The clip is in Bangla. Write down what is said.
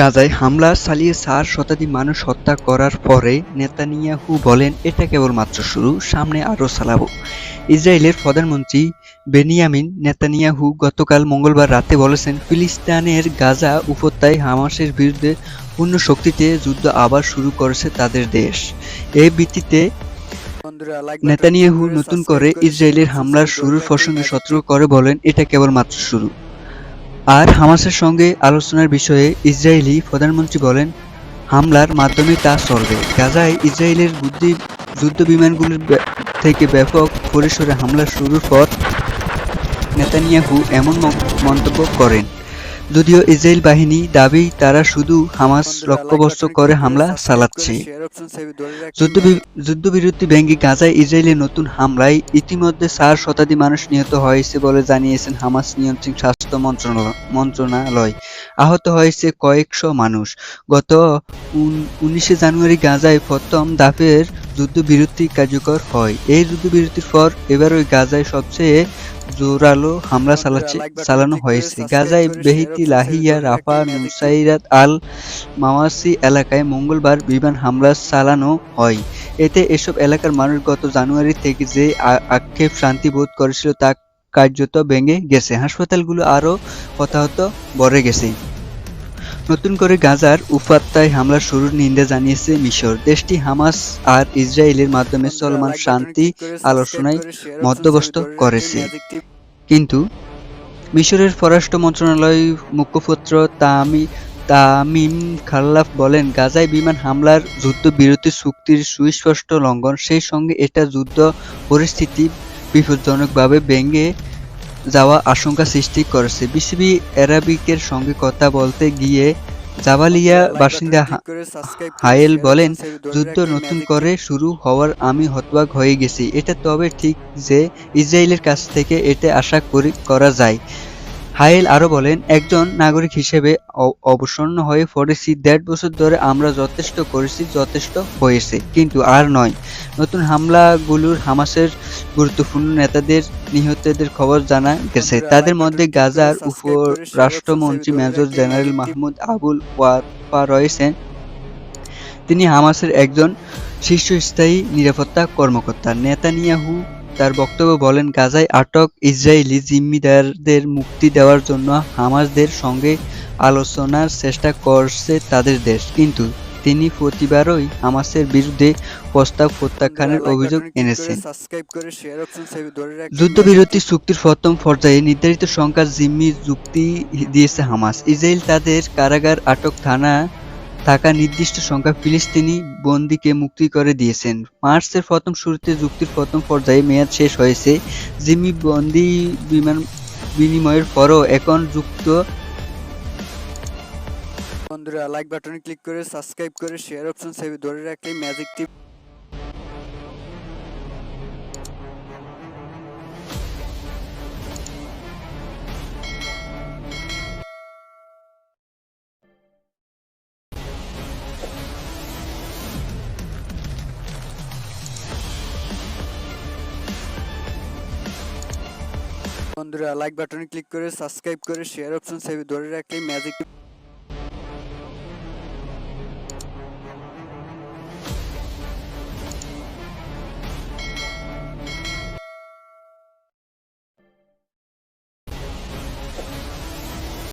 গাজায় হামলা চালিয়ে চার শতাধিক মানুষ হত্যা করার পরে নেতানিয়াহু বলেন, এটা কেবলমাত্র শুরু, সামনে আরও চালাবো। ইসরায়েলের প্রধানমন্ত্রী বেনিয়ামিন নেতানিয়াহু গতকাল মঙ্গলবার রাতে বলেছেন, ফিলিস্তিনের গাজা উপত্যকায় হামাসের বিরুদ্ধে পূর্ণ শক্তিতে যুদ্ধ আবার শুরু করেছে তাদের দেশ। এই ভিত্তিতে নেতানিয়াহু নতুন করে ইসরায়েলের হামলার শুরুর প্রসঙ্গে সতর্ক করে বলেন, এটা কেবলমাত্র শুরু। আর হামাসের সঙ্গে আলোচনার বিষয়ে ইসরায়েলি প্রধানমন্ত্রী বলেন, হামলার মাধ্যমে তা চলবে গাজায় ইসরায়েলের বুদ্ধি, যুদ্ধ বিমানগুলির থেকে ব্যাপক পরিসরে হামলা শুরুর পর নেতানিয়াহু এমন মন্তব্য করেন। যদিও ইসরায়েল বাহিনী দাবি, তারা শুধু হামাস লক্ষ্যবস্তু করে হামলা চালাচ্ছে। যুদ্ধবিরতি ভেঙে গাজায় ইসরায়েলের নতুন হামলায় ইতিমধ্যে চার শতাধিক মানুষ নিহত হয়েছে বলে জানিয়েছেন হামাস নিয়ন্ত্রণ স্বাস্থ্য মন্ত্রণালয়। আহত হয়েছে কয়েকশো মানুষ। গত উন- উনিশে জানুয়ারি গাজায় প্রথম দাপের যুদ্ধবিরতি কার্যকর হয়। এই যুদ্ধবিরতির পর এবার ওই গাজায় সবচেয়ে জোরালো হামলা চালাচ্ছে চালানো হয়েছে। গাজায় বেহিতি লাহিয়া রাফা নুসাইরাত আল মাওয়াসি এলাকায় মঙ্গলবার বিমান হামলা চালানো হয়। এতে এসব এলাকার মানুষ গত জানুয়ারি থেকে যে আক্ষেপ শান্তি বোধ করেছিল তা কার্যত ভেঙে গেছে। হাসপাতালগুলো আরও হতাহত বড়ে গেছে। নতুন করে গাজার উপাত্তায় হামলা শুরুর নিন্দা জানিয়েছে মিশর। দেশটি হামাস আর ইসরায়েলের মাধ্যমে চলমান শান্তি আলোচনায় মধ্যস্থ করেছে। কিন্তু মিশরের পররাষ্ট্র মন্ত্রণালয় মুখপাত্র তামি তামিম খাল্লাফ বলেন, গাজায় বিমান হামলার যুদ্ধবিরতি চুক্তির সুস্পষ্ট লঙ্ঘন, সেই সঙ্গে এটা যুদ্ধ পরিস্থিতি বিপজ্জনকভাবে ভেঙে যাওয়া আশঙ্কা সৃষ্টি করেছে। বিসিবি অ্যারাবিকের সঙ্গে কথা বলতে গিয়ে জাবালিয়া বাসিন্দা হায়েল বলেন, যুদ্ধ নতুন করে শুরু হওয়ার আমি হতবাক হয়ে গেছি। এটা তবে ঠিক যে ইসরায়েলের কাছ থেকে এটা আশা করি করা যায়। হায়েল আরও বলেন, একজন নাগরিক হিসেবে অবসন্ন হয়ে পড়েছি। দেড় বছর ধরে আমরা যথেষ্ট করেছি, যথেষ্ট হয়েছে। কিন্তু আর নয়। নতুন হামলাগুলোর হামাসের গুরুত্বপূর্ণ নেতাদের নিহতদের খবর জানা গেছে। তাদের মধ্যে গাজার উপর রাষ্ট্রমন্ত্রী major general Mahmoud Abul Wafa রয়েছেন। তিনি হামাসের একজন শীর্ষস্থায়ী নিরাপত্তা কর্মকর্তা। নেতানিয়াহু তার বক্তব্য বলেন, গাজায় আটক ইসরায়েলি জিম্মিদারদের মুক্তি দেওয়ার জন্য হামাসদের সঙ্গে আলোচনার চেষ্টা করছে তাদের দেশ। কিন্তু তিনি প্রতিবারই হামাসের বিরুদ্ধে প্রস্তাব প্রত্যাখ্যানের অভিযোগ এনেছেন। যুদ্ধবিরতি চুক্তির প্রথম পর্যায়ে নির্ধারিত সংখ্যার জিম্মি যুক্তি দিয়েছে হামাস। ইসরায়েল তাদের কারাগার আটক থানা থাকা নির্দিষ্ট সংখ্যা ফিলিস্তিনি বন্দীকে মুক্তি করে দিয়েছেন। মার্চের প্রথম শুরুতে যুক্তির প্রথম পর্যায়ে মেয়াদ শেষ হয়েছে। জিম্মি বন্দি বিমান বিনিময়ের পরও এখন যুক্ত বন্ধুরা লাইক বাটনে ক্লিক করে সাবস্ক্রাইব করে শেয়ার অপশন সেভ ধরে রাখলে ম্যাজিক টিপ বন্ধুরা লাইক বাটনে ক্লিক করে সাবস্ক্রাইব করে শেয়ার অপশন সেভ ধরে রাখলে ম্যাজিক টিপ